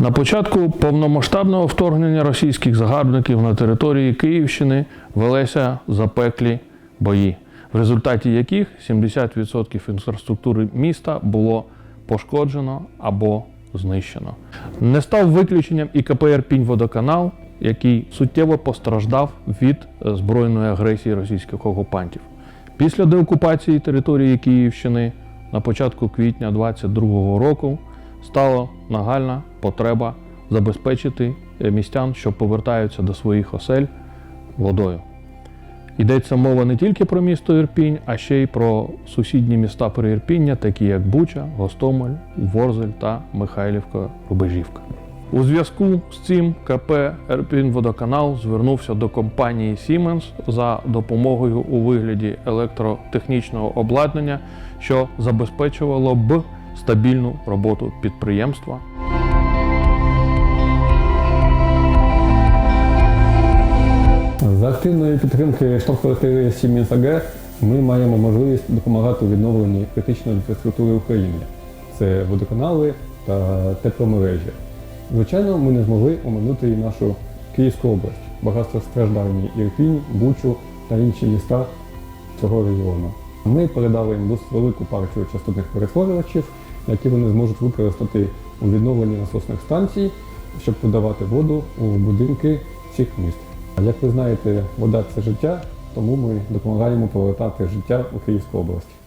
На початку повномасштабного вторгнення російських загарбників на території Київщини велися запеклі бої, в результаті яких 70% інфраструктури міста було пошкоджено або знищено. Не став виключенням і КП «Ірпінь-Водоканал», який суттєво постраждав від збройної агресії російських окупантів. Після деокупації території Київщини на початку квітня 2022 року стала нагальна потреба забезпечити е, містян, що повертаються до своїх осель водою. Йдеться мова не тільки про місто Ірпінь, а ще й про сусідні міста Переірпіння, такі як Буча, Гостомель, Ворзель та Михайлівка Рубежівка. У зв'язку з цим КП «Ірпінь-Водоканал» звернувся до компанії Siemens за допомогою у вигляді електротехнічного обладнання, що забезпечувало б стабільну роботу підприємства. За активної підтримки штаб-квартири AG ми маємо можливість допомагати у відновленні критичної інфраструктури України. Це водоканали та тепломережі. Звичайно, ми не змогли оминути і нашу Київську область, багатостраждальні Ірпінь, Бучу та інші міста цього регіону. Ми передали їм досить велику партію частотних перетворювачів, які вони зможуть використати у відновленні насосних станцій, щоб подавати воду у будинки всіх міст. Як ви знаєте, вода це життя, тому ми допомагаємо повертати життя у Київську область.